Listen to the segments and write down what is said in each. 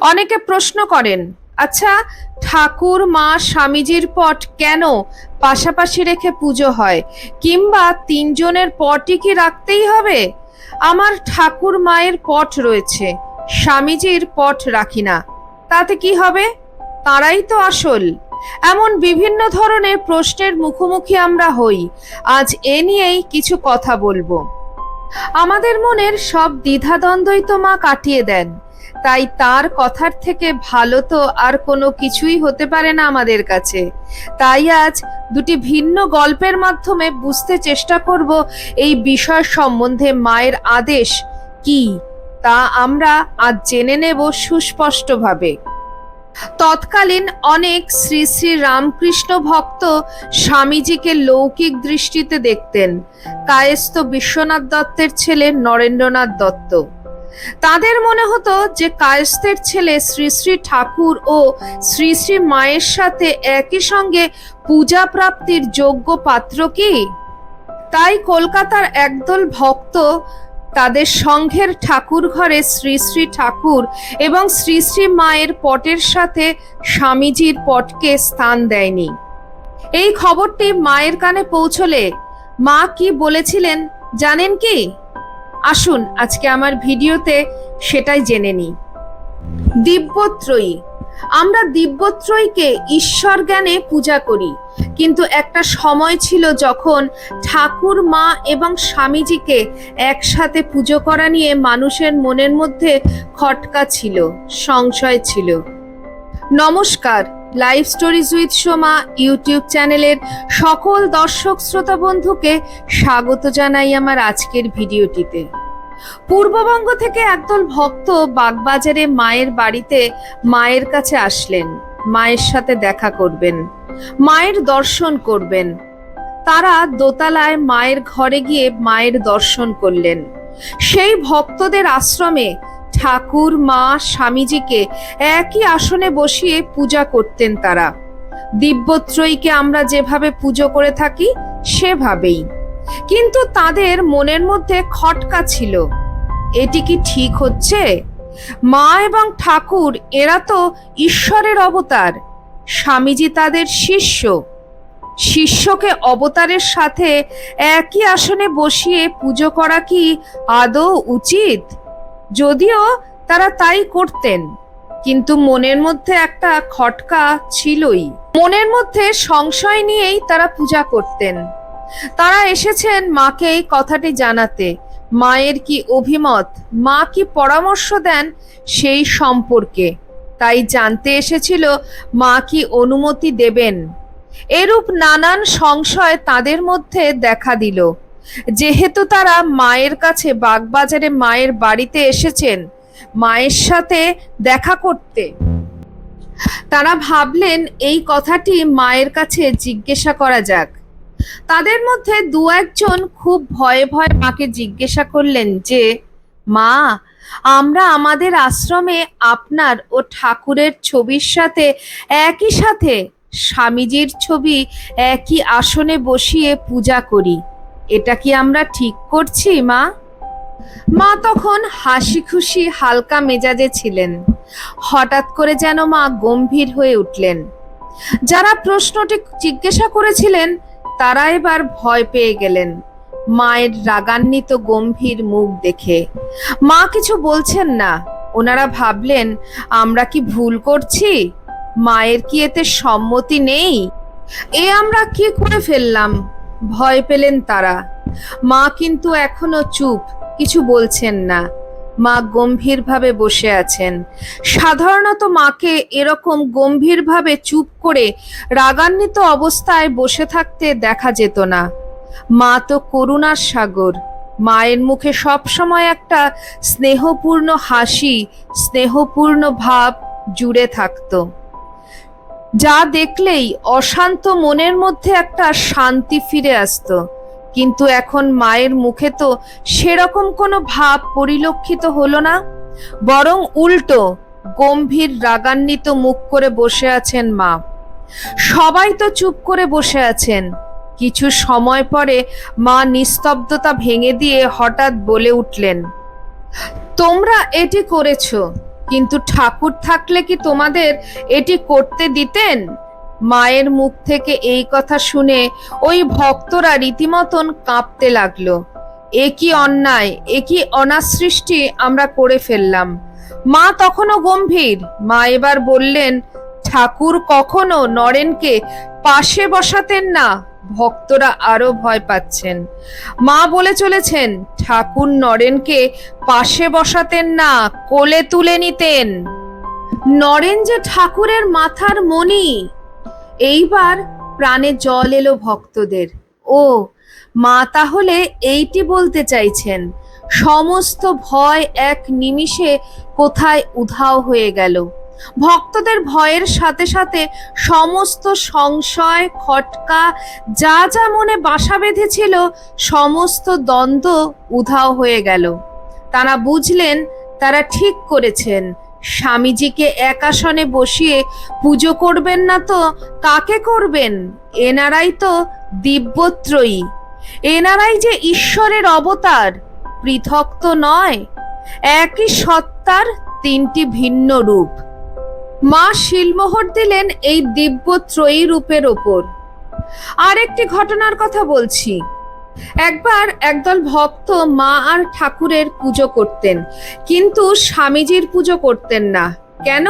অনেকে প্রশ্ন করেন আচ্ছা ঠাকুর, মা, স্বামীজির পট কেন পাশাপাশি রেখে পুজো হয়? কিংবা তিনজনের পটই কি রাখতেই হবে? আমার ঠাকুর মায়ের পট রয়েছে, স্বামীজির পট রাখি না। তাতে কি হবে? তারাই তো আসল। এমন বিভিন্ন ধরনের প্রশ্নের মুখোমুখি আমরা হই। আজ এ নিয়েই কিছু কথা বলব। আমাদের মনের সব দ্বিধাদ্বন্দ্বই তো মা কাটিয়ে দেন। তাই তার কথার থেকে ভালো তো আর কোনো কিছুই হতে পারে না আমাদের কাছে। তাই আজ দুটি ভিন্ন গল্পের মাধ্যমে বুঝতে চেষ্টা করব এই বিষয় সম্বন্ধে মায়ের আদেশ কি, তা আমরা আজ জেনে নেব সুস্পষ্টভাবে। তৎকালীন অনেক শ্রী শ্রী রামকৃষ্ণ ভক্ত স্বামীজিকে লৌকিক দৃষ্টিতে দেখতেন। কায়েস্ত বিশ্বনাথ দত্তের ছেলে নরেন্দ্রনাথ দত্ত। তাদের মনে হতো যে কায়েস্তের ছেলে শ্রী শ্রী ঠাকুর ও শ্রী শ্রী মায়ের সাথে একই সঙ্গে পূজা প্রাপ্তির যোগ্য পাত্র কি? তাই কলকাতার একদল ভক্ত তাদের সংঘের ঠাকুর ঘরে শ্রী শ্রী ঠাকুর এবং শ্রী শ্রী মায়ের পটের সাথে স্বামীজির পটকে স্থান দেয়নি। এই খবরটি মায়ের কানে পৌঁছলে মা কি বলেছিলেন জানেন কি? আসুন, আজকে আমার ভিডিওতে সেটাই জেনে নিই। দিব্যত্রয়ী। আমরা দিব্যত্রয়ীকে ঈশ্বর জ্ঞানে পূজা করি, কিন্তু একটা সময় ছিল যখন ঠাকুর, মা এবং স্বামীজিকে একসাথে পুজো করা নিয়ে মানুষের মনের মধ্যে খটকা ছিল, সংশয় ছিল। নমস্কার। Live stories with Soma YouTube চ্যানেলের সকল দর্শক শ্রোতা বন্ধুকে স্বাগত জানাই আমার আজকের ভিডিওটিতে। পূর্ববঙ্গ থেকে একদল ভক্ত বাগবাজারে মায়ের বাড়িতে মায়ের কাছে আসলেন, মায়ের সাথে দেখা করবেন, মায়ের দর্শন করবেন। তারা দোতলায় মায়ের ঘরে গিয়ে মায়ের দর্শন করলেন। সেই ভক্তদের আশ্রমে ঠাকুর, মা, স্বামীজিকে একই আসনে বসিয়ে পূজা করতেন তারা। দিব্যত্রয়ীকে আমরা যেভাবে পুজো করে থাকি, সেভাবেই। কিন্তু তাদের মনের মধ্যে খটকা ছিল। এটি কি ঠিক হচ্ছে? মা এবং ঠাকুর, এরা তো ঈশ্বরের অবতার। স্বামীজি তাদের শিষ্য। শিষ্যকে অবতারের সাথে একই আসনে বসিয়ে পুজো করা কি আদৌ উচিত? যদিও তারা তাই করতেন, কিন্তু মনের মধ্যে একটা খটকা ছিলই। মনের মধ্যে সংশয় নিয়েই তারা পূজা করতেন। তারা এসেছেন মাকে এই কথাটি জানাতে, মায়ের কি অভিমত, মা কি পরামর্শ দেন সেই সম্পর্কে। তাই জানতে এসেছিল, মা কি অনুমতি দেবেন। এরূপ নানান সংশয় তাদের মধ্যে দেখা দিল। যেহেতু তারা মায়ের কাছে বাগবাজারে মায়ের বাড়িতে এসেছেন, মায়ের সাথে দেখা করতে। তারা ভাবলেন এই কথাটি মায়ের কাছে জিজ্ঞাসা করা যাক। তাদের মধ্যে দু একজন খুব ভয়ে ভয়ে মাকে জিজ্ঞাসা করলেন যে, মা, আমরা আমাদের আশ্রমে আপনার ও ঠাকুরের ছবির সাথে একই সাথে স্বামীজির ছবি একই আসনে বসিয়ে পূজা করি। এটা কি আমরা ঠিক করছি, মা? মা তখন হাসি খুশি হালকা মেজাজে ছিলেন। হঠাৎ করে যেন মা গম্ভীর হয়ে উঠলেন। যারা প্রশ্নটি জিজ্ঞাসা করেছিলেন, তারা এবার ভয় পেয়ে গেলেন। মায়ের রাগান্বিত, গম্ভীর মুখ দেখে। মা কিছু বলছেন না। ওনারা ভাবলেন, আমরা কি ভুল করছি? মায়ের কি এতে সম্মতি নেই? এ আমরা কি করে ফেললাম? ভয় পেলেন তারা। মা কিন্তু এখনও চুপ, কিছু বলছেন না। মা গম্ভীরভাবে বসে আছেন। সাধারণত মাকে এরকম গম্ভীরভাবে চুপ করে রাগান্বিত অবস্থায় বসে থাকতে দেখা যেত না। মা তো করুণার সাগর। মায়ের মুখে সবসময় একটা স্নেহপূর্ণ হাসি, স্নেহপূর্ণ ভাব জুড়ে থাকতো। যা দেখলেই অশান্ত মনের মধ্যে একটা শান্তি ফিরে আসতো। কিন্তু এখন মায়ের মুখে তো সেরকম কোনো ভাব পরিলক্ষিত হলো না। বরং উল্টো গম্ভীর রাগান্বিত মুখ করে বসে আছেন মা। সবাই তো চুপ করে বসে আছেন। কিছু সময় পরে মা নিস্তব্ধতা ভেঙে দিয়ে হঠাৎ বলে উঠলেন, তোমরা এটি করেছ কিন্তু ঠাকুর থাকলে কি তোমাদের এটি করতে দিতেন? মায়ের মুখ থেকে এই কথা শুনে ওই ভক্তরা রীতিমতন কাঁপতে লাগল। এ কি অন্যায়, এ কি অনাসৃষ্টি আমরা করে ফেললাম। মা তখনও গম্ভীর। মা এবার বললেন, ঠাকুর কখনো নরেনকে পাশে বসাতেন না। ভক্তরা আরও ভয় পাচ্ছেন। মা বলে চলেছেন, ঠাকুর নরেনকে পাশে বসাতেন না, কোলে তুলে নিতেন। নরেন যে ঠাকুরের মাথার মণি, এইবার প্রাণে জল এলো ভক্তদের। ও, মা তাহলে এইটি বলতে চাইছেন, সমস্ত ভয় এক নিমিষে কোথায় উধাও হয়ে গেল। ভক্তদের ভয়ের সাথে সাথে সমস্ত সংশয়, খটকা, যা যা মনে বাসা বেঁধেছিল, সমস্ত দ্বন্দ্ব উধাও হয়ে গেল। তারা বুঝলেন, তারা ঠিক করেছেন। স্বামীজিকে এক আসনে বসিয়ে পুজো করবেন না তো, কাকে করবেন? এনারাই তো দিব্যত্রয়ী। এনারাই যে ঈশ্বরের অবতার, পৃথক তো নয়, একই সত্তার তিনটি ভিন্ন রূপ। মা শিলমোহর দিলেন এই দিব্য ত্রয়ী রূপের ওপর। আর একটি ঘটনার কথা বলছি। একবার একদল ভক্ত মা আর ঠাকুরের পুজো করতেন, কিন্তু স্বামীজির পুজো করতেন না। কেন?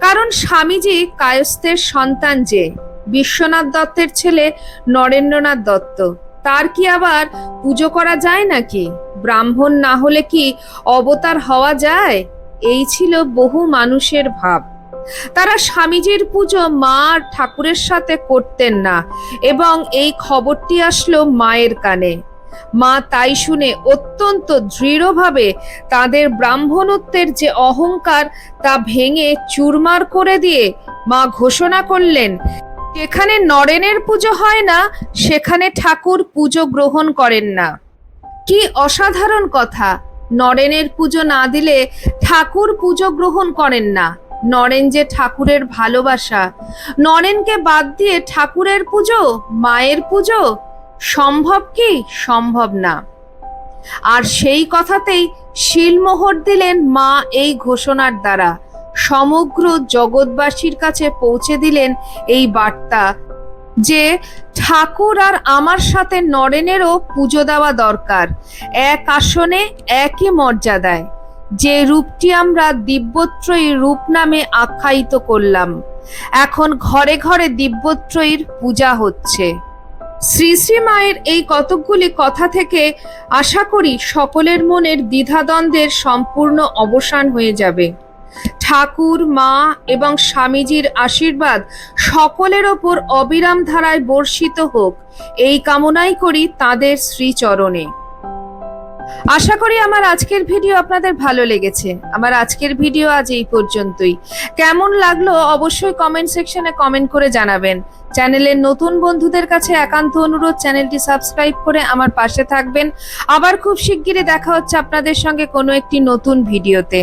কারণ স্বামীজি কায়স্থের সন্তান যে, বিশ্বনাথ দত্তের ছেলে নরেন্দ্রনাথ দত্ত। তার কি আবার পুজো করা যায় নাকি? ব্রাহ্মণ না হলে কি অবতার হওয়া যায়? এই ছিল বহু মানুষের ভাব। তারা স্বামীজির পুজো মা ঠাকুরের সাথে করতেন না, এবং এই খবরটি আসলো মায়ের কানে। মা তাই শুনে অত্যন্ত দৃঢ়ভাবে তাদের ব্রাহ্মণত্বের যে অহংকার, তা ভেঙে চুরমার করে দিয়ে মা ঘোষণা করলেন, যেখানে নরেনের পুজো হয় না, সেখানে ঠাকুর পুজো গ্রহণ করেন না। কি অসাধারণ কথা! নরেনের পুজো না দিলে ঠাকুর পুজো গ্রহণ করেন না। নরেন যে ঠাকুরের ভালোবাসা। নরেনকে বাদ দিয়ে ঠাকুরের পুজো, মায়ের পুজো সম্ভব কি সম্ভব না? আর সেই কথাতেই শিলমোহর দিলেন মা এই ঘোষণার দ্বারা। সমগ্র জগৎবাসীর কাছে পৌঁছে দিলেন এই বার্তা যে ঠাকুর আর আমার সাথে নরেনেরও পুজো দেওয়া দরকার। এক আসনে, একই মর্যাদায়। যে রূপটি আমরা দিব্যত্রয়ী রূপ নামে আখ্যায়িত করলাম। এখন ঘরে ঘরে দিব্যত্রয়ীর পূজা হচ্ছে। শ্রী শ্রী মায়ের এই কতকগুলি কথা থেকে আশা করি সকলের মনের দ্বিধাদ্বন্দ্বের সম্পূর্ণ অবসান হয়ে যাবে। ঠাকুর, মা এবং স্বামীজির আশীর্বাদ সকলের ওপর অবিরাম ধারায় বর্ষিত হোক, এই কামনাই করি তাদের শ্রীচরণে। আশা করি আমার আজকের ভিডিও আপনাদের ভালো লেগেছে। আমার আজকের ভিডিও আজ এই পর্যন্তই। কেমন লাগল অবশ্যই কমেন্ট সেকশনে কমেন্ট করে জানাবেন। চ্যানেলের নতুন বন্ধুদের কাছে একান্ত অনুরোধ, চ্যানেলটি সাবস্ক্রাইব করে আমার পাশে থাকবেন। আবার খুব শিগগিরই দেখা হচ্ছে আপনাদের সঙ্গে কোনো একটি নতুন ভিডিওতে।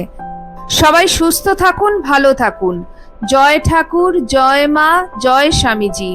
সবাই সুস্থ থাকুন, ভালো থাকুন। জয় ঠাকুর, জয় মা, জয় স্বামীজি।